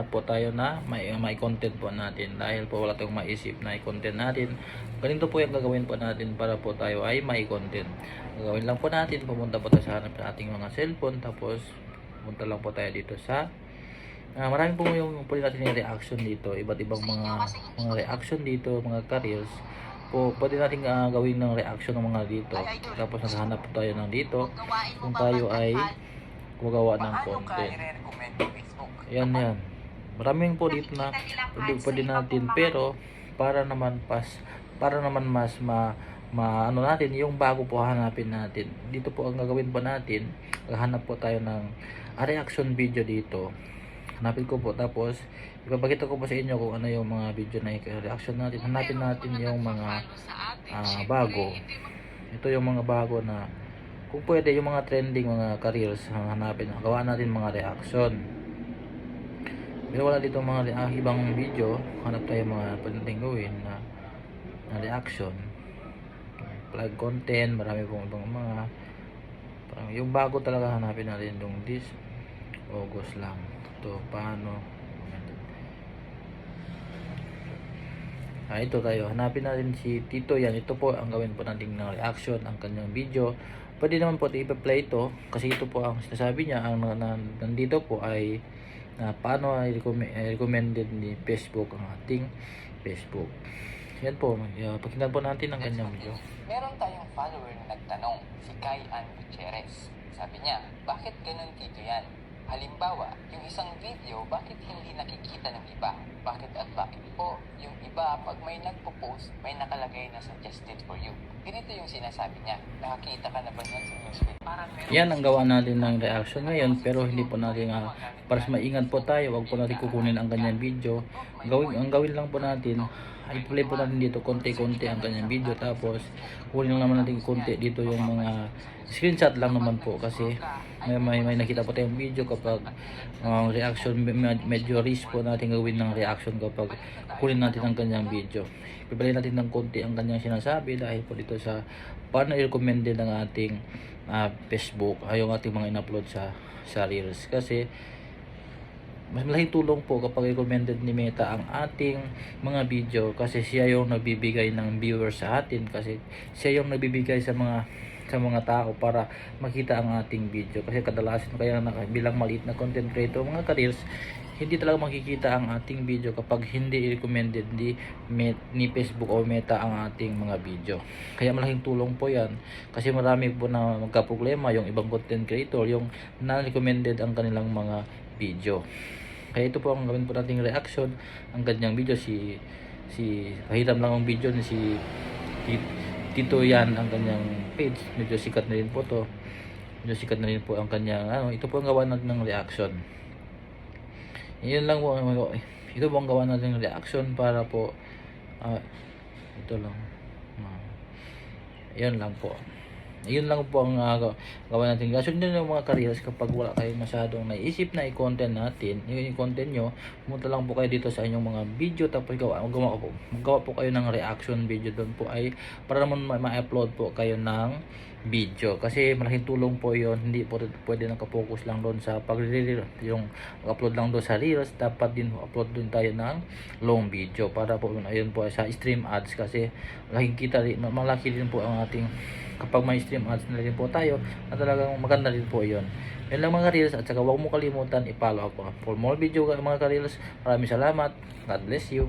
naghahanap po tayo na may, may content po natin. Dahil po wala tayong maisip na i-content natin. Ganito po yung gagawin po natin para po tayo ay may content. Gagawin lang po natin. Pumunta po tayo sa hanap ng ating mga cellphone. Tapos pumunta lang po tayo dito sa Ah, marami po yung pwede natin yung reaction dito. Iba't ibang mga mga reaction dito mga careers. Po pwede natin ah, gawin ng reaction ng mga dito. Tapos naghahanap po tayo ng dito. Kung tayo ay gumagawa ng content. yan yan maraming po dito na pwede, pwede natin pero para naman pas para naman mas ma, ma ano natin yung bago po hanapin natin. Dito po ang gagawin po natin hanap po tayo ng reaction video dito. Hanapin ko po tapos ipapakita ko po sa inyo kung ano yung mga video na i- reaction natin. Hanapin natin yung mga ah, bago. Ito yung mga bago na kung pwede yung mga trending mga careers hanapin gawa natin mga reaction pero wala dito mga ah, ibang video hanap tayo mga pwede natin gawin na, na reaction plug content marami pong ibang mga parang yung bago talaga hanapin natin yung this August lang ito paano Ah, ito tayo. Hanapin natin si Tito yan. Ito po ang gawin po natin ng reaction, ang kanyang video. Pwede naman po i-play ito kasi ito po ang sinasabi niya. Ang na, na, nandito po ay na paano ay recommend, recommended ni Facebook ang ating Facebook. Yan po. Uh, pakinggan po natin ang kanyang video. Meron tayong follower na nagtanong, si Kai Ann Gutierrez. Sabi niya, bakit ganun dito yan? Halimbawa, yung isang video, bakit hindi nakikita ng iba? Bakit at bakit po? Yung iba, pag may nagpo-post, may nakalagay na suggested for you. Ganito yung sinasabi niya. Nakakita ka na ba yan sa newsfeed? Yan ang gawa natin ng reaction ngayon pero hindi po natin uh, para sa maingat po tayo, wag po natin kukunin ang kanyang video. Gawin, ang gawin lang po natin ay play po natin dito konti-konti ang kanyang video tapos kunin lang naman natin konti dito yung mga screenshot lang naman po kasi may, may, may nakita po tayong video kapag ang reaction med- medyo risk po natin gawin ng reaction kapag kunin natin ang kanyang video. Pipili natin ng konti ang kanyang sinasabi dahil po dito sa paano i-recommended ng ating ah, Facebook ay yung ating mga in-upload sa sa Reels. Kasi mas malaking tulong po kapag recommended ni Meta ang ating mga video kasi siya yung nagbibigay ng viewers sa atin kasi siya yung nagbibigay sa mga sa mga tao para makita ang ating video. Kasi kadalasan kaya na bilang maliit na content creator mga careers hindi talaga makikita ang ating video kapag hindi recommended ni, ni Facebook o Meta ang ating mga video. Kaya malaking tulong po yan. Kasi marami po na magka-problema yung ibang content creator yung na-recommended ang kanilang mga video. Kaya ito po ang gawin po nating reaction ang kanyang video. Si si pahiram lang ang video ni si Ti- Tito yan ang kanyang page. Medyo sikat na rin po to. Medyo sikat na rin po ang kanyang ano ito po ang gawa natin ng reaction. Yun lang po ito po ang gawa natin ng reaction para po ah, ito lang. Ah, yun lang po yun lang po ang uh, gawa natin. Kaso din yung mga careers kapag wala kayong masyadong naisip na i-content natin, yung i-content nyo, pumunta lang po kayo dito sa inyong mga video tapos gawa, magawa po, magawa po kayo ng reaction video. Doon po ay para naman ma- ma-upload po kayo ng video. Kasi malaking tulong po yon hindi po pwede nakapokus lang doon sa pag yung upload lang doon sa Reels, dapat din upload doon tayo ng long video. Para po ayun po sa stream ads. Kasi malaking kita malaki din po ang ating kapag may stream ads na rin po tayo. Na talagang maganda rin po yun. Yun lang mga reels at saka huwag mo kalimutan i-follow ako. For more video mga reels maraming salamat. God bless you